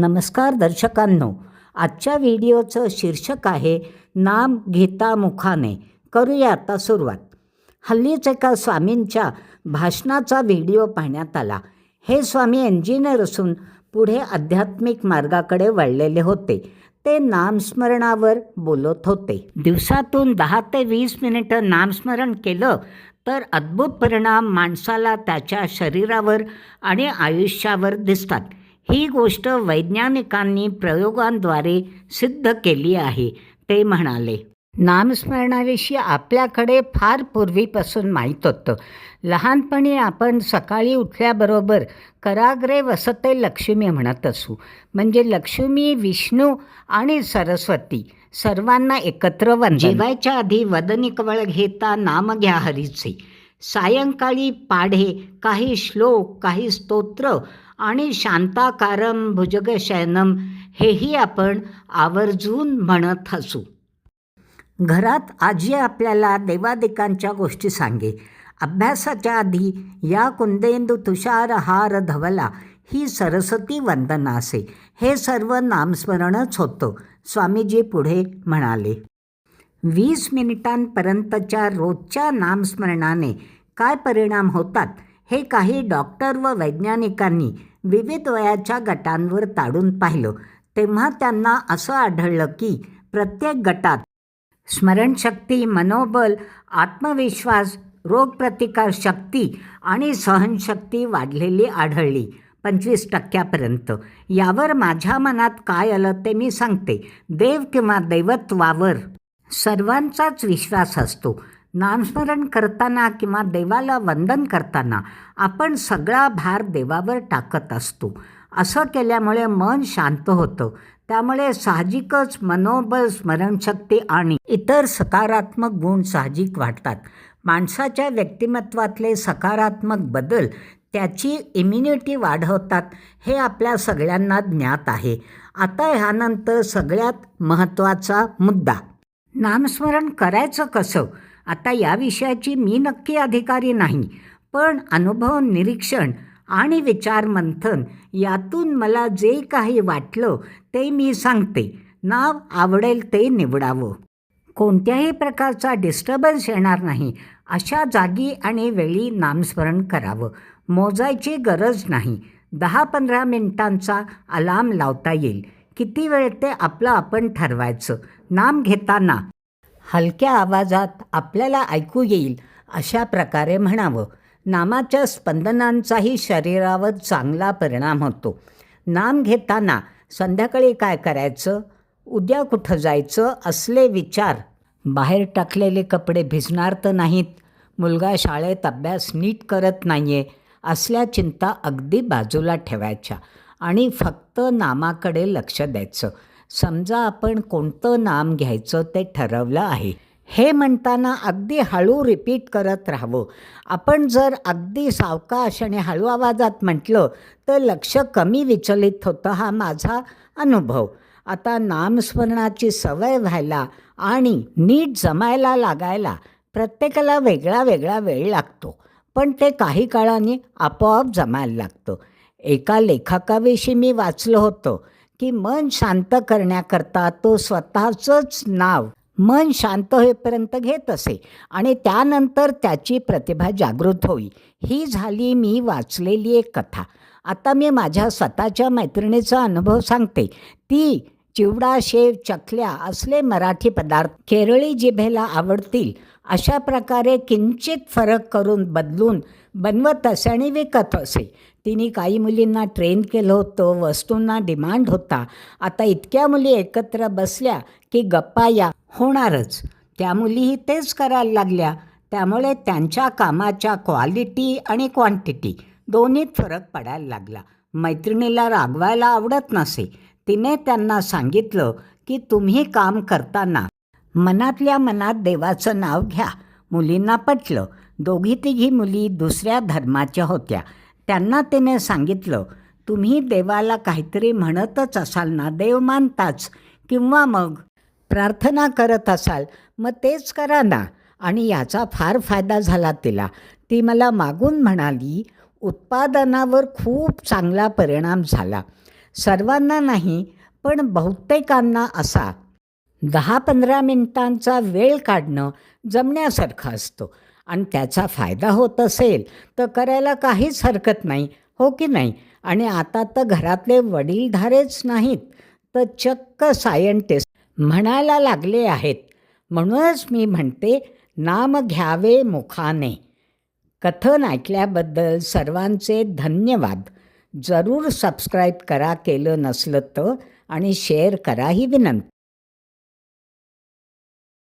नमस्कार दर्शकांनो आजच्या व्हिडिओचं शीर्षक आहे नाम घेता मुखाने. करूया आता सुरुवात. हल्लीच एका स्वामींच्या भाषणाचा व्हिडिओ पाहण्यात आला. हे स्वामी इंजिनियर असून पुढे आध्यात्मिक मार्गाकडे वळलेले होते. ते नामस्मरणावर बोलत होते. दिवसातून दहा ते वीस मिनिटं नामस्मरण केलं तर अद्भुत परिणाम माणसाला त्याच्या शरीरावर आणि आयुष्यावर दिसतात. ही गोष्ट वैज्ञानिकांनी प्रयोगांद्वारे सिद्ध केली आहे ते म्हणाले. नामस्मरणाविषयी आपल्याकडे फार पूर्वीपासून माहीत होतं. लहानपणी आपण सकाळी उठल्याबरोबर कराग्रे वसते लक्ष्मी म्हणत असू म्हणजे लक्ष्मी विष्णू आणि सरस्वती सर्वांना एकत्र वन जेवायच्या आधी वदनी कवळ घेता नाम घ्या हरीचे. सायंकाळी पाढे काही श्लोक काही स्तोत्र आणि शांताकारम भुजगशयनम हेही आपण आवर्जून म्हणत असू. घरात आजी आपल्याला देवादिकांच्या गोष्टी सांगे. अभ्यासाच्या आधी या कुंदेंदू तुषार हार धवला ही सरस्वती वंदना असे. हे सर्व नामस्मरणच होतं स्वामीजी पुढे म्हणाले. वीस मिनिटांपर्यंतच्या रोजच्या नामस्मरणाने काय परिणाम होतात? हे काही डॉक्टर व वैज्ञानिकांनी विविध वयाच्या गटांवर ताडून पाहिलं. तेव्हा त्यांना असं आढळलं की प्रत्येक गटात स्मरणशक्ती मनोबल आत्मविश्वास रोगप्रतिकार शक्ती आणि सहनशक्ती वाढलेली आढळली पंचवीस टक्क्यापर्यंत. यावर माझ्या मनात काय आलं ते मी सांगते. देव किंवा दैवत्वावर सर्वांचाच विश्वास असतो. नामस्मरण करताना किंवा देवाला वंदन करताना आपण सगळा भार देवावर टाकत असतो. असं केल्यामुळे मन शांत होतं. त्यामुळे साहजिकच मनोबल स्मरणशक्ती आणि इतर सकारात्मक गुण साहजिक वाढतात माणसाच्या व्यक्तिमत्वातले सकारात्मक बदल त्याची इम्युनिटी वाढवतात हे आपल्या सगळ्यांना ज्ञात आहे. आता ह्यानंतर सगळ्यात महत्त्वाचा मुद्दा. नामस्मरण करायचं कसं? आता या विषयाची मी नक्की अधिकारी नाही पण अनुभव निरीक्षण आणि विचार मंथन यातून मला जे काही वाटलं ते मी सांगते. नाव आवडेल ते निवडावं. कोणत्याही प्रकारचा डिस्टर्बन्स येणार नाही. अशा जागी आणि वेळी नामस्मरण करावं. मोजायची गरज नाही. दहा पंधरा मिनिटांचा अलार्म लावता येईल. किती वेळ ते आपलं आपण ठरवायचं? नाम घेताना हलक्या आवाजात आपल्याला ऐकू येईल अशा प्रकारे म्हणावं. नामाच्या स्पंदनांचाही शरीरावर चांगला परिणाम होतो. नाम घेताना संध्याकाळी काय करायचं? उद्या कुठं जायचं असले विचार. बाहेर टाकलेले कपडे भिजणार तर नाहीत. मुलगा शाळेत अभ्यास नीट करत नाही आहे असल्या चिंता अगदी बाजूला ठेवायच्या आणि फक्त नामाकडे लक्ष द्यायचं. समजा आपण कोणतं नाम घ्यायचं ते ठरवलं आहे. हे म्हणताना अगदी हळू रिपीट करत राहावं. आपण जर अगदी सावकाश आणि हळू आवाजात म्हटलं तर लक्ष कमी विचलित होतं हा माझा अनुभव. आता नामस्मरणाची सवय व्हायला आणि नीट जमायला लागायला प्रत्येकाला वेगळा वेगळा वेळ लागतो. पण ते काही काळाने आपोआप जमायला लागतं. एका लेखकाविषयी मी वाचलं होतं. की मन शांत करण्याकरता तो स्वतःचंच नाव मन शांत होईपर्यंत घेत असे आणि त्यानंतर त्याची प्रतिभा जागृत होई. ही झाली मी वाचलेली एक कथा. आता मी माझ्या स्वतःच्या मैत्रिणीचा अनुभव सांगते. ती चिवडा शेव चकल्या असले मराठी पदार्थ केरळी जिभेला आवडतील अशा प्रकारे किंचित फरक करून बदलून बनवत असे आणि विकत असे. तिने काही मुलींना ट्रेन केलं होतं वस्तूंना डिमांड होता. आता इतक्या मुली एकत्र बसल्या की गप्पा या होणारच. त्या मुलीही तेच करायला लागल्या. त्यामुळे त्यांच्या कामाच्या क्वालिटी आणि क्वांटिटी दोन्हीत फरक पडायला लागला. मैत्रिणीला रागवायला आवडत नसे. तिने त्यांना सांगितलं की तुम्ही काम करताना मनातल्या मनात देवाचं नाव घ्या. मुलींना पटलं. दोघी तिघी मुली दुसऱ्या धर्माच्या होत्या. त्यांना तिने सांगितलं तुम्ही देवाला काहीतरी म्हणतच असाल ना देव मानताच. किंवा मग प्रार्थना करत असाल मग तेच करा ना. आणि याचा फार फायदा झाला तिला. ती मला मागून म्हणाली उत्पादनावर खूप चांगला परिणाम झाला. सर्वांना नाही पण बहुतेकांना असा. दहा पंधरा मिनिटांचा वेळ काढणं जमण्यासारखं असतो आणि त्याचा फायदा होत असेल तर करायला काहीच हरकत नाही हो की नाही? आणि आता तर घरातले वडीलधारेच नाहीत तर चक्क सायंटिस्ट म्हणायला लागले आहेत. म्हणूनच मी म्हणते नाम घ्यावे मुखाने. कथन ऐकल्याबद्दल सर्वांचे धन्यवाद. जरूर सबस्क्राईब करा केलं नसलं तर आणि शेअर करा ही विनंती.